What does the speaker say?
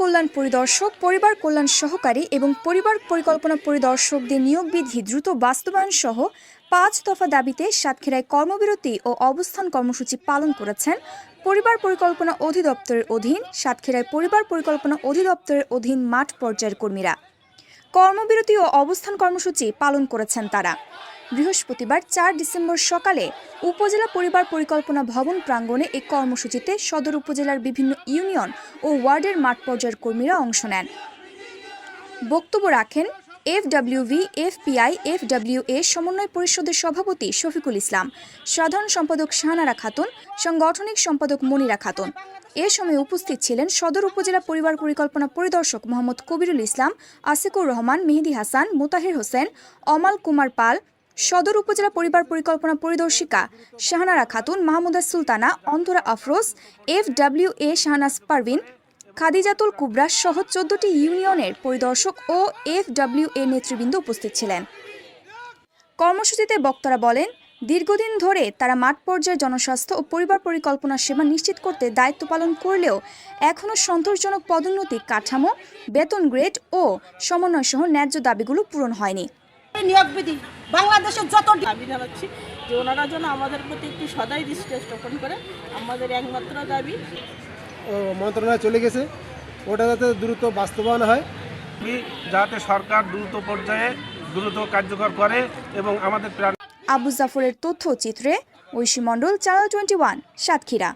কল্যাণ পরিদর্শক, পরিবার কল্যাণ সহকারী এবং পরিবার পরিকল্পনা পরিদর্শকদের নিয়োগ বিধি দ্রুত বাস্তবায়ন সহ পাঁচ দফা দাবিতে সাতক্ষীরায় কর্মবিরতি ও অবস্থান কর্মসূচি পালন করেছেন পরিবার পরিকল্পনা অধিদপ্তরের অধীন সাতক্ষীরায় পরিবার পরিকল্পনা অধিদপ্তরের অধীন মাঠ পর্যায়ের কর্মীরা। কর্মবিরতি ও অবস্থান কর্মসূচি পালন করেছেন তারা। বৃহস্পতিবার চার ডিসেম্বর সকালে উপজেলা পরিবার পরিকল্পনা ভবন প্রাঙ্গণে এই কর্মসূচিতে সদর উপজেলার বিভিন্ন ইউনিয়ন ও ওয়ার্ডের মাঠ পর্যায়ের কর্মীরা অংশ নেন। বক্তব্য রাখেন এফডব্লিউভি, এফপিআই, এফডব্লিউএ সমন্বয় পরিষদের সভাপতি শফিকুল ইসলাম, সাধারণ সম্পাদক শাহানারা খাতুন, সাংগঠনিক সম্পাদক মনিরা খাতুন। এ সময় উপস্থিত ছিলেন সদর উপজেলা পরিবার পরিকল্পনা পরিদর্শক মোহাম্মদ কবিরুল ইসলাম, আসিকুর রহমান, মেহেদি হাসান, মোতাহির হোসেন, অমাল কুমার পাল সদর উপজেলা পরিবার পরিকল্পনা পরিদর্শিকা শাহানারা খাতুন, মাহমুদা সুলতানা, অন্তরা আফরোজ, এফডব্লিউ এ শাহনাজ পারভিন, খাদিজাতুল কুবরা সহ চোদ্দটি ইউনিয়নের পরিদর্শক ও এফডব্লিউ এ নেতৃবৃন্দ উপস্থিত ছিলেন। কর্মসূচিতে বক্তারা বলেন, দীর্ঘদিন ধরে তারা মাঠ পর্যায়ে জনস্বাস্থ্য ও পরিবার পরিকল্পনা সেবা নিশ্চিত করতে দায়িত্ব পালন করলেও এখনও সন্তোষজনক পদোন্নতি, কাঠামো, বেতন গ্রেড ও সমন্বয় সহ ন্যায্য দাবিগুলো পূরণ হয়নি। নিয়োগ বিধি। বাংলাদেশের যত দাবি জানাচ্ছি যে ওনারা যেন আমাদের প্রতি একটু সদাই দৃষ্টি স্থাপন করে আমাদের একমাত্র দাবি। ও মন্ত্রণালয়ে চলে গেছে। ওটা যাতে দ্রুত বাস্তবায়ন হয়। যাতে সরকার দ্রুত পর্যায়ে দ্রুত কার্যকর করে এবং আমাদের প্রাণ আবু জাফরের তথ্যচিত্রে Aishi Mondal channel twenty one Satkhira.